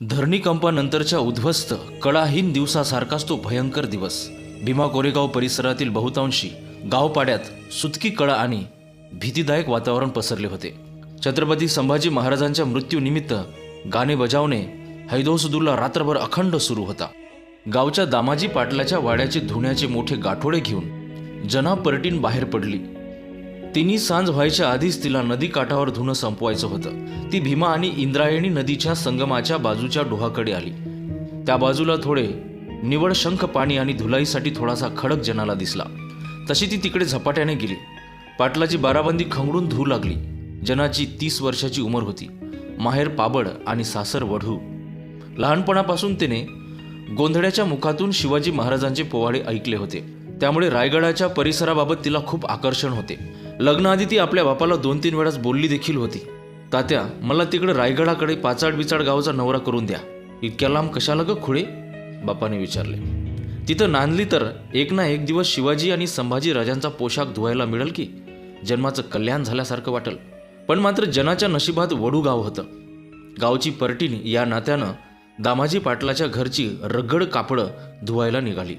धरणीकंपानंतरच्या उद्ध्वस्त कळाहीन दिवसासारखाच तो भयंकर दिवस. भीमा कोरेगाव परिसरातील बहुतांशी गावपाड्यात सुतकी कळा आणि भीतीदायक वातावरण पसरले होते. छत्रपती संभाजी महाराजांच्या मृत्यूनिमित्त गाणे बजावणे हैदोसदुल्ला रात्रभर अखंड सुरू होता. गावच्या दामाजी पाटलाच्या वाड्याचे धुण्याचे मोठे गाठोडे घेऊन जना पर्टीन बाहेर पडली. तिन्ही सांज व्हायच्या आधीच तिला नदी काठावर धुणं संपवायचं होतं. ती भीमा आणि इंद्रायणी नदीच्या संगमाच्या बाजूच्या डोहाकडे आली. त्या बाजूला थोडे निवड शंख पाणी आणि धुलाईसाठी थोडासा खडक जनाला दिसला. तशी ती तिकडे झपाट्याने गेली. पाटलाची बाराबंदी खंगडून धू लागली. जनाची तीस वर्षाची उमर होती. माहेर पाबड आणि सासर वढू. लहानपणापासून तिने गोंधळ्याच्या मुखातून शिवाजी महाराजांचे पोवाडे ऐकले होते. त्यामुळे रायगडाच्या परिसराबाबत तिला खूप आकर्षण होते. लग्नाआधी ती आपल्या बापाला दोन तीन वेळाच बोलली देखील होती. तात्या मला तिकडे रायगडाकडे पाचाड बिचाड गावचा नवरा करून द्या. इतक्या लांब कशाला ग खुळे? बापाने विचारले. तिथं नांदली तर एक ना एक दिवस शिवाजी आणि संभाजी राजांचा पोशाख धुवायला मिळेल की? जन्माचं कल्याण झाल्यासारखं वाटेल. पण मात्र जनाच्या नशिबात वडू गाव होतं. गावची पर्टीन या नात्यानं दामाजी पाटलाच्या घरची रगड कापडं धुवायला निघाली.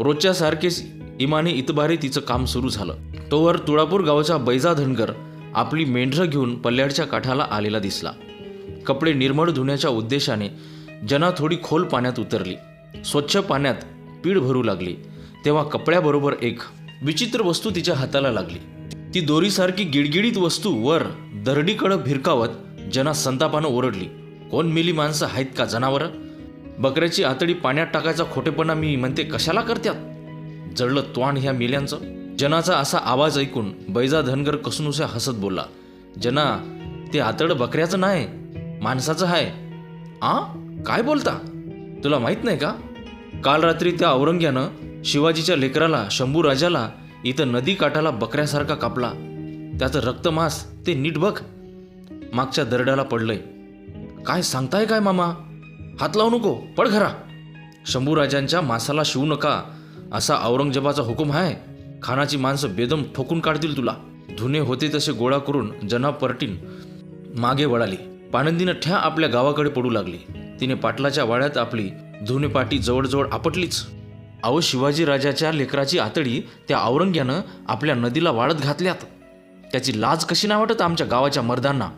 रोजच्या सारखेच इमाने इतबारे तिचं काम सुरू झालं. तोवर तुळापूर गावचा बैजा धनगर आपली मेंढरं घेऊन पल्ल्याडच्या काठाला आलेला दिसला. कपडे निर्मळ धुण्याच्या उद्देशाने जना थोडी खोल पाण्यात उतरली. स्वच्छ पाण्यात पीड भरू लागली. तेव्हा कपड्याबरोबर एक विचित्र वस्तू तिच्या हाताला लागली. ती दोरीसारखी गिडगिडीत वस्तू वर दरडीकडं भिरकावत जना संतापानं ओरडली. कोण मिली माणसं आहेत का जनावरं? बकऱ्याची आतडी पाण्यात टाकायचा खोटेपणा मी म्हणते कशाला करत्यात? जळलं त्वाण ह्या मेल्यांचं? जनाचा असा आवाज ऐकून बैजा धनगर कसनुसा हसत बोलला जना ते आतड बकऱ्याचं नाही माणसाचं आहे आ? काय बोलता? तुला माहीत नाही का? काल रात्री त्या औरंग्यानं शिवाजीच्या लेकराला शंभू राजाला इथं नदी काठाला बकऱ्यासारखा कापला. त्याचं रक्तमास ते नीट बघ. मागच्या दरड्याला पडलंय. काय सांगताय काय मामा? हात लावू नको पड घरा. शंभूराजांच्या मासाला शिवू नका असा औरंगजेबाचा हुकूम आहे खानाची माणसं बेदम ठोकून काढतील तुला. धुणे होते तसे गोळा करून जना पर्टीन मागे वळाली. पाणंदीनं ठ्या आपल्या गावाकडे पडू लागली. तिने पाटलाच्या वाड्यात आपली धुने पाटी जवळजवळ आपटलीच. अहो शिवाजी राजाच्या लेकराची आतडी त्या औरंग्यानं आपल्या नदीला वाळत घातल्यात. त्याची लाज कशी नाही वाटत आमच्या गावाच्या मर्दांना?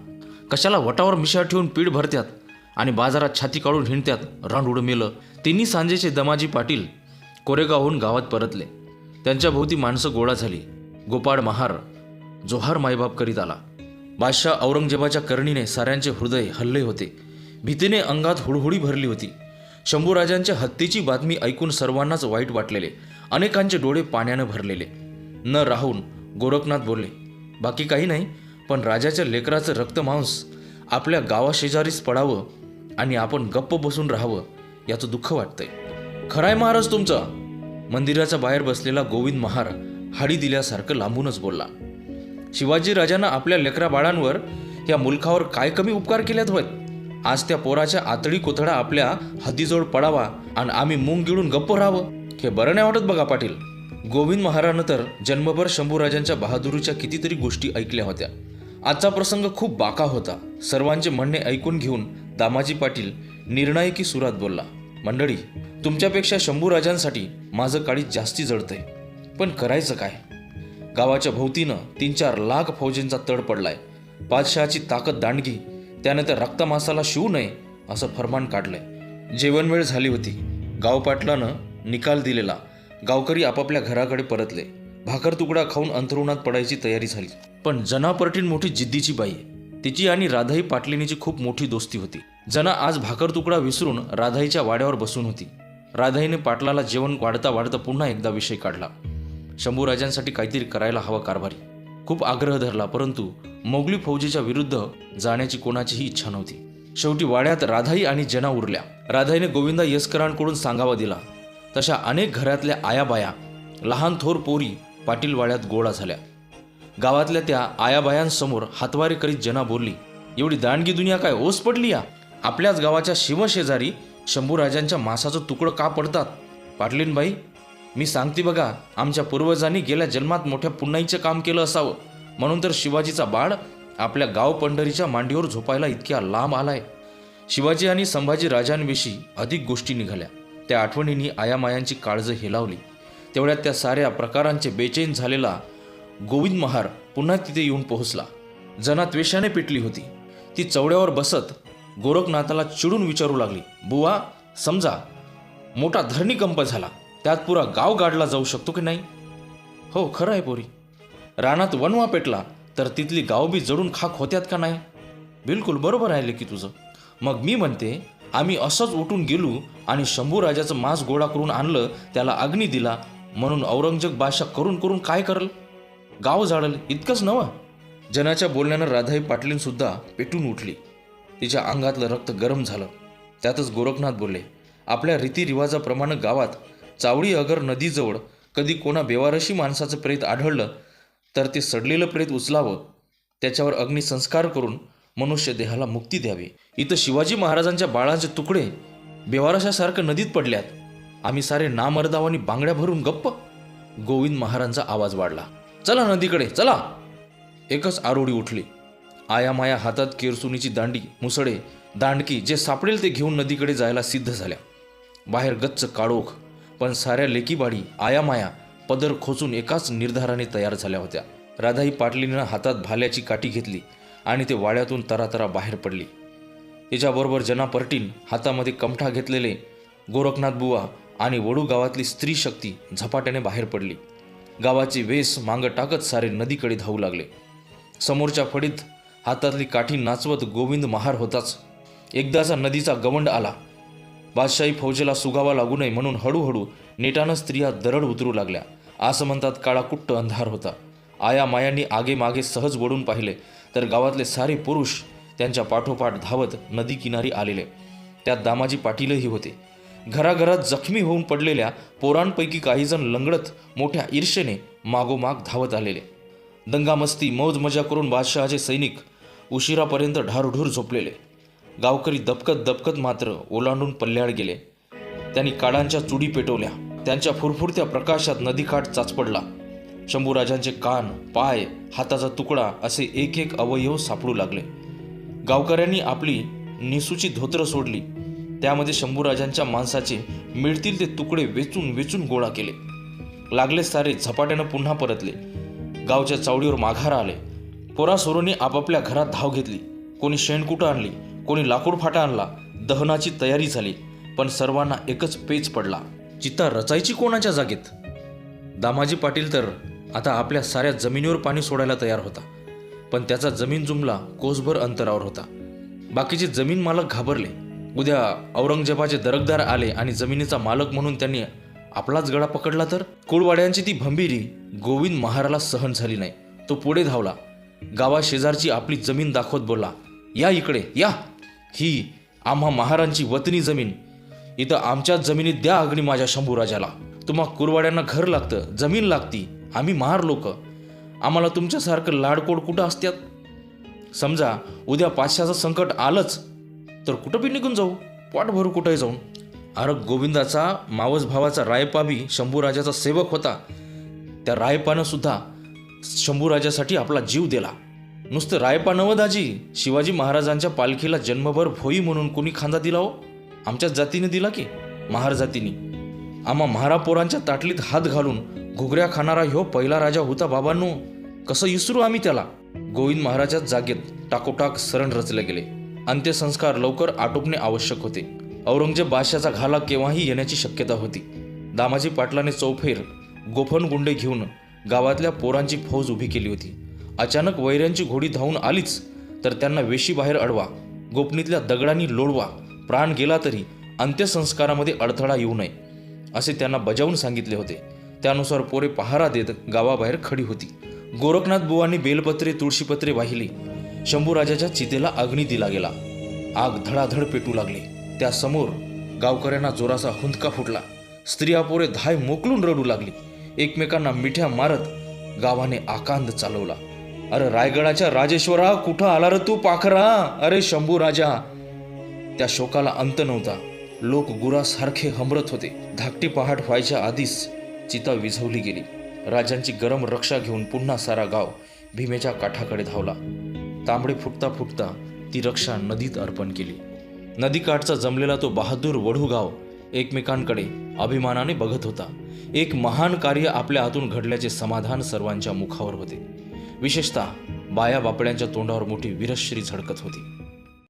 कशाला वटावर मिशा ठेवून पीठ भरत्यात आणि बाजारात छाती काढून हिंडत्यात? रांडूड मेलं. तिन्ही सांजेचे दमाजी पाटील कोरेगावहून गावात परतले. त्यांच्या भोवती माणसं गोळा झाली. गोपाळ महार जोहार मायबाप करीत आला. बादशाह औरंगजेबाच्या करणीने साऱ्यांचे हृदय हल्ले होते. भीतीने अंगात हुडहुडी भरली होती. शंभूराजांच्या हत्तीची बातमी ऐकून सर्वांनाच वाईट वाटलेले. अनेकांचे डोळे पाण्यानं भरलेले. न राहून गोरखनाथ बोलले बाकी काही नाही पण राजाच्या लेकराचं रक्तमांस आपल्या गावाशेजारीच पडावं आणि आपण गप्प बसून राहावं याचं दुःख वाटतंय. खराय महाराज तुमचा? मंदिराच्या बाहेर बसलेला गोविंद महार हाडी दिल्यासारखं लांबूनच बोलला. शिवाजी राजानं आपल्या लेकरा बाळांवर या मुलखावर काय कमी उपकार केल्यात होत आज त्या पोराच्या आतडी कोथडा आपल्या हद्दीजवळ पडावा आणि आम्ही मूंग गिळून गप्प राहावं हे बरं नाही वाटत बघा पाटील. गोविंद महारानं तर जन्मभर शंभूराजांच्या बहादुरीच्या कितीतरी गोष्टी ऐकल्या होत्या. आजचा प्रसंग खूप बाका होता. सर्वांचे म्हणणे ऐकून घेऊन दामाजी पाटील निर्णायकी सुरात बोलला. मंडळी तुमच्यापेक्षा शंभू राजांसाठी माझं काळी जास्ती जडतंय. पण करायचं काय? गावाच्या भोवतीनं तीन चार लाख फौजींचा तड पडलाय. बादशहाची ताकद दांडगी त्याने त्या रक्तमासाला शिवू नये असं फरमान काढलंय. जेवण वेळ झाली होती. गावपाटलानं निकाल दिलेला. गावकरी आपापल्या घराकडे परतले. भाकर तुकडा खाऊन अंथरुणात पडायची तयारी झाली. पण जनापर्टीन मोठी जिद्दीची बाई तिची आणि राधाई पाटलिनीची खूप मोठी दोस्ती होती. जना आज भाकर तुकडा विसरून राधाईच्या वाड्यावर बसून होती. राधाईने पाटलाला जेवण वाढता वाढता पुन्हा एकदा विषय काढला. शंभूराजांसाठी काहीतरी करायला हवा कारभारी. खूप आग्रह धरला परंतु मोगली फौजेच्या विरुद्ध जाण्याची कोणाचीही इच्छा नव्हती. शेवटी वाड्यात राधाई आणि जना उरल्या. राधाईने गोविंदा यस्करांकडून सांगावा दिला. तशा अनेक घरातल्या आयाबाया लहान थोर पोरी पाटील वाड्यात गोळा झाल्या. गावातल्या त्या आयाबायांसमोर हातवारे करीत जना बोलली एवढी दांडगी दुनिया काय ओस पडली या? आपल्याच गावाच्या शिवशेजारी शंभूराजांच्या मासाचं तुकडं का पडतात? पाटलीनबाई मी सांगते बघा आमच्या पूर्वजांनी गेल्या जन्मात मोठ्या पुण्याईचं काम केलं असावं. म्हणून तर शिवाजीचा बाळ आपल्या गाव पंढरीच्या मांडीवर झोपायला इतक्या लांब आलाय. शिवाजी आणि संभाजी राजांविषयी अधिक गोष्टी निघाल्या. त्या आठवणींनी आयामायांची काळज हेलावली. तेवढ्यात त्या साऱ्या प्रकारांचे बेचैन झालेला गोविंद महार पुन्हा तिथे येऊन पोहोचला. जनात्वेषाने पेटली होती. ती चवड्यावर बसत गोरखनाथाला चिडून विचारू लागली. बुवा समजा मोठा धरणीकंप झाला. त्यात पुरा गाव गाडला जाऊ शकतो की नाही? हो खरं आहे पोरी. रानात वनवा पेटला तर तिथली गाव बी जडून खाक होत्यात का नाही? बिलकुल बरोबर आहे की तुझं. मग मी म्हणते आम्ही असंच उठून गेलो आणि शंभू राजाचं मांस गोळा करून आणलं त्याला अग्नी दिला म्हणून औरंगजेब बादशाह करून करून काय करल? गाव जाळल इतकंच नवं जनाच्या बोलण्यानं राधाई पाटलीन सुद्धा पेटून उठली. तिच्या अंगातलं रक्त गरम झालं. त्यातच गोरखनाथ बोलले आपल्या रीतिरिवाजाप्रमाणे गावात चावडी अगर नदीजवळ कधी कोणा बेवारशी माणसाचं प्रेत आढळलं तर ते सडलेलं प्रेत उचलावं. त्याच्यावर अग्निसंस्कार करून मनुष्य देहाला मुक्ती द्यावी. इथं शिवाजी महाराजांच्या बाळाचे तुकडे बेवारशासारखं नदीत पडल्यात. आम्ही सारे नामर्दावानी बांगड्या भरून गप्प. गोविंद महाराजांचा आवाज वाढला चला नदीकडे चला. एकच आरोडी उठली. आयामाया हातात केरसुनीची दांडी मुसळे दांडकी जे सापडेल ते घेऊन नदीकडे जायला सिद्ध झाल्या. बाहेर गच्च काळोख पण साऱ्या लेकीबाडी आयामाया पदर खोचून एकाच निर्धाराने तयार झाल्या होत्या. राधाई पाटलीनं हातात भाल्याची काठी घेतली आणि ते वाड्यातून तरातरा बाहेर पडली. तिच्याबरोबर जनापर्टीन हातामध्ये कमठा घेतलेले गोरखनाथ बुवा आणि वडू गावातली स्त्री शक्ती झपाट्याने बाहेर पडली. गावाची वेस मांग टाकत सारे नदीकडे धावू लागले. समोरच्या फडीत हातातली काठी नाचवत गोविंद महार होताच. एकदाचा नदीचा गवंड आला. बादशाही फौजेला सुगावा लागू नये म्हणून हळूहळू नेटानं स्त्रिया दरड उतरू लागल्या. असं म्हणतात काळा कुट्ट अंधार होता. आया मायांनी आगेमागे सहज वडून पाहिले तर गावातले सारे पुरुष त्यांच्या पाठोपाठ धावत नदी किनारी आलेले. त्यात दामाजी पाटीलही होते. घराघरात जखमी होऊन पडलेल्या पोरांपैकी काहीजण लंगडत मोठ्या ईर्षेने मागोमाग धावत आलेले. दंगामस्ती मौज मजा करून बादशहाचे सैनिक उशिरापर्यंत ढारढूर झोपलेले. गावकरी दबकत दबकत मात्र ओलांडून पल्ल्याड गेले. त्यांनी काडांच्या चुडी पेटवल्या. त्यांच्या फुरफुरत्या प्रकाशात नदीकाठ चाचपडला. शंभूराजांचे कान पाय हाताचा तुकडा असे एक एक अवयव सापडू लागले. गावकऱ्यांनी आपली निसूची धोत्रं सोडली. त्यामध्ये शंभूराजांच्या माणसाचे मिळतील ते तुकडे वेचून वेचून गोळा केले. लागले सारे झपाट्यानं पुन्हा परतले. गावच्या चावडीवर माघार आले. पोरासोरोनी आपापल्या घरात धाव घेतली. कोणी शेणकुटं आणली कोणी लाकूड फाटा आणला दहनाची तयारी झाली पण सर्वांना एकच पेच पडला. चित्ता रचायची कोणाच्या जागेत? दामाजी पाटील तर आता आपल्या साऱ्या जमिनीवर पाणी सोडायला तयार होता. पण त्याचा जमीन जुमला कोसभर अंतरावर होता. बाकीचे जमीन मालक घाबरले. उद्या औरंगजेबाचे दरकदार आले आणि जमिनीचा मालक म्हणून त्यांनी आपलाच गळा पकडला तर? कुळवाड्यांची ती भंभीरी गोविंद महाराला सहन झाली नाही. तो पुढे धावला. गावाशेजारची आपली जमीन दाखवत बोला. या इकडे या. ही आम्हा महारांची वतनी जमीन. इथं आमच्याच जमिनीत द्या अग्नी माझ्या शंभूराजाला तुम्हा कुरवाड्यांना घर लागतं जमीन लागती. आम्ही महार लोक. आम्हाला तुमच्यासारखं लाडकोड कुठं असत्यात? समजा उद्या पाचशेचं संकट आलंच तर कुठं बी निघून जाऊ? पाठ भरू कुठंही जाऊन. अरे गोविंदाचा मावस भावाचा रायपा बी शंभूराजाचा सेवक होता. त्या रायपानं सुद्धा शंभूराजासाठी आपला जीव दिला. नुसतं रायपा नवदाजी शिवाजी महाराजांच्या पालखीला जन्मभर भोई म्हणून कोणी खांदा दिला हो? आमच्याच जातीने दिला की? महार जातीने. आम्हा महारापोरांच्या ताटलीत हात घालून घुगऱ्या खाणारा ह्यो पहिला राजा होता बाबांनो. कसं विसरू आम्ही त्याला? गोविंद महाराजाच जागेत टाकोटाक सरण रचले गेले. अंत्यसंस्कार लवकर आटोपणे आवश्यक होते. औरंगजेब बादशाचा घाला केव्हाही येण्याची शक्यता होती. दामाजी पाटलाने चौफेर गोफन गुंडे घेऊन गावातल्या पोरांची फौज उभी केली होती. अचानक वैऱ्यांची घोडी धावून आलीच तर त्यांना वेशी बाहेर अडवा गोपनीतल्या दगडांनी लोळवा प्राण गेला तरी अंत्यसंस्कारामध्ये अडथळा येऊ नये असे त्यांना बजावून सांगितले होते. त्यानुसार पोरे पहारा देत गावाबाहेर खडी होती. गोरखनाथ बुवांनी बेलपत्रे तुळशीपत्रे वाहिली. शंभूराजाच्या चितेला अग्नी दिला गेला. आग धडाधड पेटू लागली. त्यासमोर गावकऱ्यांना जोराचा हुंदका फुटला. स्त्रिया पोरे धाय मोकलून रडू लागली. एकमेकांना मिठ्या मारत गावाने आकांद चालवला. अरे रायगडाच्या राजेश्वरा कुठं आला रे तू पाखरा? अरे शंभू राजा. त्या शोकाला अंत नव्हता. लोक गुरासारखे हमरत होते. धाकटी पहाट व्हायच्या आधीच चिता विझवली गेली. राजांची गरम रक्षा घेऊन पुन्हा सारा गाव भीमेच्या काठाकडे धावला. तांबडे फुटता फुटता ती रक्षा नदीत अर्पण केली. नदीकाठचा जमलेला तो बहादूर वढू गाव एकमेकांकडे अभिमानाने बघत होता. एक महान कार्य आपल्या हातून घडल्याचे समाधान सर्वांच्या मुखावर होते. विशेषतः बाया बापड्यांच्या तोंडावर मोठी विरश्री झडकत होती.